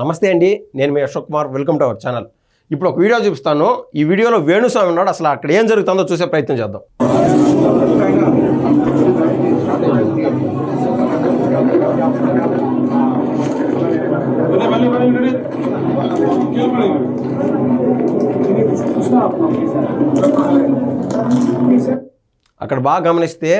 నమస్తే అండి నేను మీ Ashok Kumar welcome to our channel. ఇప్పుడు ఒక వీడియో చూపిస్తాను. ఈ వీడియోలో వేణుస్వామి ఉన్నాడు అసలు అక్కడ ఏం జరుగుతుందో చూసే ప్రయత్నం చేద్దాం. అక్కడ బాగా గమనిస్తే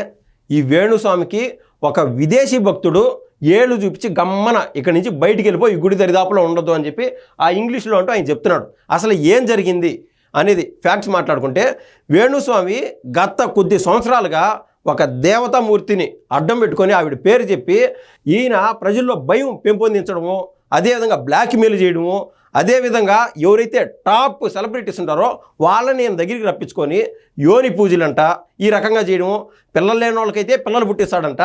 ఈ వేణుస్వామికి ఒక విదేశీ భక్తుడు ఏళ్ళు చూపించి గమ్మన ఇక్కడి నుంచి బయటికి వెళ్ళిపోయి ఈ గుడి దరిదాపులో ఉండదు అని చెప్పి ఆ ఇంగ్లీష్లో అంటూ ఆయన చెప్తున్నాడు. అసలు ఏం జరిగింది అనేది ఫ్యాక్ట్స్ మాట్లాడుకుంటే వేణుస్వామి గత కొద్ది సంవత్సరాలుగా ఒక దేవతామూర్తిని అడ్డం పెట్టుకొని ఆవిడ పేరు చెప్పి ఈయన ప్రజల్లో భయం పెంపొందించడము అదేవిధంగా బ్లాక్మెయిల్ చేయడము అదేవిధంగా ఎవరైతే టాప్ సెలబ్రిటీస్ ఉంటారో వాళ్ళని నేను దగ్గరికి రప్పించుకొని యోని పూజలంట ఈ రకంగా చేయడము పిల్లలు లేని వాళ్ళకైతే పిల్లలు పుట్టిస్తాడంట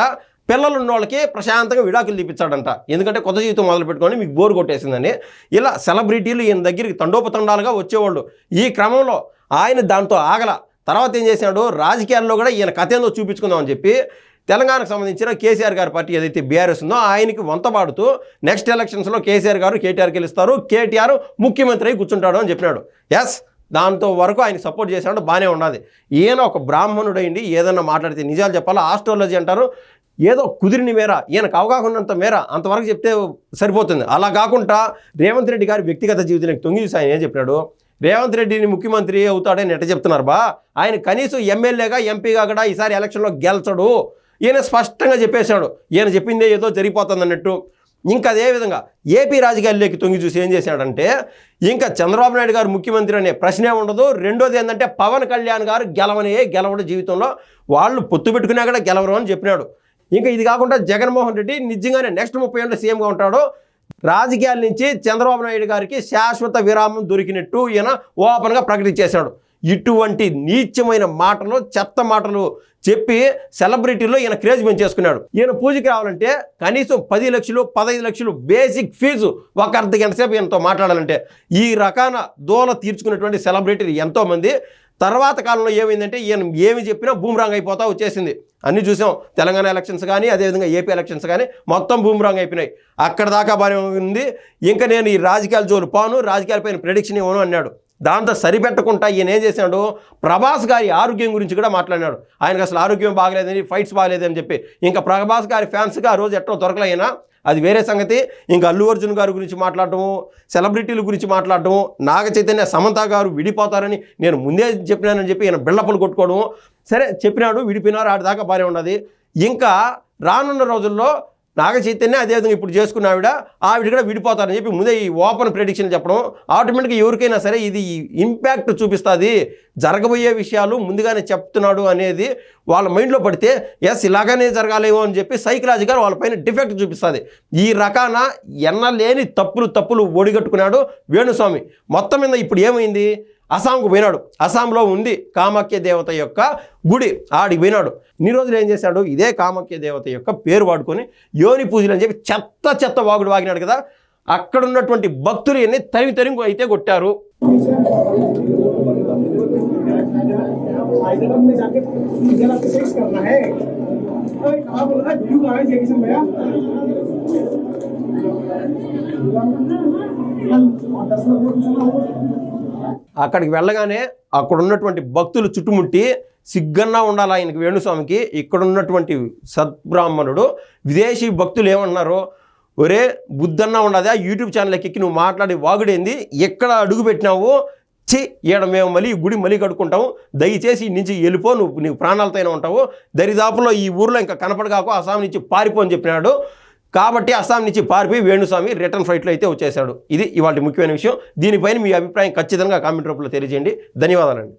పిల్లలు ఉన్న వాళ్ళకి ప్రశాంతంగా విడాకులు తీపించాడంట ఎందుకంటే కొత్త జీవితం మొదలు పెట్టుకొని మీకు బోర్ కొట్టేసిందని. ఇలా సెలబ్రిటీలు ఈయన దగ్గరికి తండోపతండాలుగా వచ్చేవాళ్ళు. ఈ క్రమంలో ఆయన దాంతో ఆగల. తర్వాత ఏం చేశాడు? రాజకీయాల్లో కూడా ఈయన కథ ఏందో చూపించుకుందామని చెప్పి తెలంగాణకు సంబంధించిన కేసీఆర్ గారి పార్టీ ఏదైతే బీఆర్ఎస్ ఉందో ఆయనకి వంతపాడుతూ నెక్స్ట్ ఎలక్షన్స్లో కేసీఆర్ గారు కేటీఆర్ గెలుస్తారు. కేటీఆర్ ముఖ్యమంత్రి అయి కూర్చుంటాడు అని చెప్పినాడు. ఎస్ దాంతో వరకు ఆయన సపోర్ట్ చేసినాడు బాగానే ఉన్నది. ఈయన ఒక బ్రాహ్మణుడైంది. ఏదన్నా మాట్లాడితే నిజాలు చెప్పాలా? ఆస్ట్రాలజీ అంటారు. ఏదో కుదిరిన మేర ఈయనకు అవగాహన ఉన్నంత మేర అంతవరకు చెప్తే సరిపోతుంది. అలా కాకుండా రేవంత్ రెడ్డి గారి వ్యక్తిగత జీవితానికి తొంగి చూసి ఆయన ఏం చెప్పినాడు? రేవంత్ రెడ్డిని ముఖ్యమంత్రి అవుతాడని ఎట్ట చెప్తున్నారు బా? ఆయన కనీసం ఎమ్మెల్యేగా ఎంపీగా కూడా ఈసారి ఎలక్షన్లో గెలచడు. ఈయన స్పష్టంగా చెప్పేశాడు. ఈయన చెప్పిందే ఏదో జరిగిపోతుంది అన్నట్టు. ఇంకా అదేవిధంగా ఏపీ రాజకీయాల్లోకి తొంగి చూసి ఏం చేశాడంటే ఇంకా చంద్రబాబు నాయుడు గారు ముఖ్యమంత్రి అనే ప్రశ్నే ఉండదు. రెండోది ఏంటంటే పవన్ కళ్యాణ్ గారు గెలవనే గెలవడు జీవితంలో. వాళ్ళు పొత్తు పెట్టుకున్నా కూడా గెలవరు అని చెప్పినాడు. ఇంకా ఇది కాకుండా జగన్మోహన్ రెడ్డి నిజంగానే నెక్స్ట్ ముప్పై ఏళ్ళు సీఎంగా ఉంటాడు. రాజకీయాల నుంచి చంద్రబాబు నాయుడు గారికి శాశ్వత విరామం దొరికినట్టు ఈయన ఓపెన్గా ప్రకటించేశాడు ఇటువంటి నీచమైన మాటలు చెత్త మాటలు చెప్పి సెలబ్రిటీలో ఈయన క్రేజ్ పెంచేసుకున్నాడు ఈయన పూజకి రావాలంటే కనీసం పది లక్షలు పదహైదు లక్షలు బేసిక్ ఫీజు ఒక అర్ధ గంట సేపు ఈయనతో మాట్లాడాలంటే ఈ రకాన దోల తీర్చుకున్నటువంటి సెలబ్రిటీలు ఎంతోమంది. తర్వాత కాలంలో ఏమైందంటే ఈయన ఏమి చెప్పినా బూమ్రాంగ్ అయిపోతా వచ్చేసింది. అన్నీ చూసాం. తెలంగాణ ఎలక్షన్స్ కానీ అదేవిధంగా ఏపీ ఎలక్షన్స్ కానీ మొత్తం బూమ్రాంగ్ అయిపోయినాయి. అక్కడ దాకా బాగానే ఉంది. ఇంకా నేను ఈ రాజకీయాల జోలు పాను రాజకీయాలపైన ప్రెడిక్షన్ ఇవ్వను అన్నాడు. దాంతో సరిపెట్టకుండా ఈయన ఏం చేశాడు? ప్రభాస్ గారి ఆరోగ్యం గురించి కూడా మాట్లాడినాడు. ఆయనకు అసలు ఆరోగ్యం బాగలేదని ఫైట్స్ బాగలేదని చెప్పి. ఇంకా ప్రభాస్ గారి ఫ్యాన్స్గా ఆ రోజు ఎట్టో దొరకలేనా అది వేరే సంగతి. ఇంకా అల్లు అర్జున్ గారి గురించి మాట్లాడటము సెలబ్రిటీల గురించి మాట్లాడటము నాగ చైతన్య సమంత గారు విడిపోతారని నేను ముందే చెప్పినానని చెప్పి ఈయన బిళ్ళపలు కొట్టుకోవడము. సరే చెప్పినాడు విడిపోయినారు ఆడిదాకా బాగానే ఉన్నది. ఇంకా రానున్న రోజుల్లో నాగ చైతన్య అదేవిధంగా ఇప్పుడు చేసుకున్న ఆవిడ ఆవిడ కూడా విడిపోతారని చెప్పి ముందే ఈ ఓపెన్ ప్రెడిక్షన్ చెప్పడం ఆటోమేటిక్గా ఎవరికైనా సరే ఇది ఇంపాక్ట్ చూపిస్తుంది. జరగబోయే విషయాలు ముందుగానే చెప్తున్నాడు అనేది వాళ్ళ మైండ్లో పడితే ఎస్ ఇలాగానే జరగాలేమో అని చెప్పి సైకలాజికల్ వాళ్ళపైన డిఫెక్ట్ చూపిస్తుంది. ఈ రకాన ఎన్నలేని తప్పులు తప్పులు ఒడిగట్టుకున్నాడు వేణుస్వామి. మొత్తం మీద ఇప్పుడు ఏమైంది? అస్సాంకు పోయినాడు. అస్సాంలో ఉంది కామాఖ్య దేవత యొక్క గుడి ఆడికి పోయినాడు. ఇన్ని రోజులు ఏం చేశాడు? ఇదే కామాఖ్య దేవత యొక్క పేరు వాడుకొని యోని పూజలు అని చెప్పి చెత్త చెత్త వాగుడు వాగినాడు కదా. అక్కడ ఉన్నటువంటి భక్తులు ఎన్ని తరిమి తరిమి అయితే కొట్టారు. అక్కడికి వెళ్ళగానే అక్కడ ఉన్నటువంటి భక్తులు చుట్టుముట్టి సిగ్గన్నా ఉండాలి ఆయనకి వేణుస్వామికి. ఇక్కడ ఉన్నటువంటి సద్బ్రాహ్మణుడు విదేశీ భక్తులు ఏమన్నారు ఒరే బుద్ధన్న ఉండదా యూట్యూబ్ ఛానల్కి ఎక్కి నువ్వు మాట్లాడి వాగుడేంది ఎక్కడ అడుగు పెట్టినావు చి ఈడ మేము మళ్ళీ గుడి మళ్ళీ కడుక్కుంటాము. దయచేసి నుంచి వెళ్ళిపో నువ్వు నీకు ప్రాణాలతోనే ఉంటావు. దరిదాపులో ఈ ఊర్లో ఇంకా కనపడగాకు అసాం నుంచి పారిపో అని చెప్పినాడు. కాబట్టి అస్సాం నుంచి పారిపోయి వేణుస్వామి రిటర్న్ ఫ్లైట్లో అయితే వచ్చేశాడు. ఇది ఇవాళ ముఖ్యమైన విషయం. దీనిపైన మీ అభిప్రాయం ఖచ్చితంగా కామెంట్ రూపంలో తెలియజేయండి. ధన్యవాదాలండి.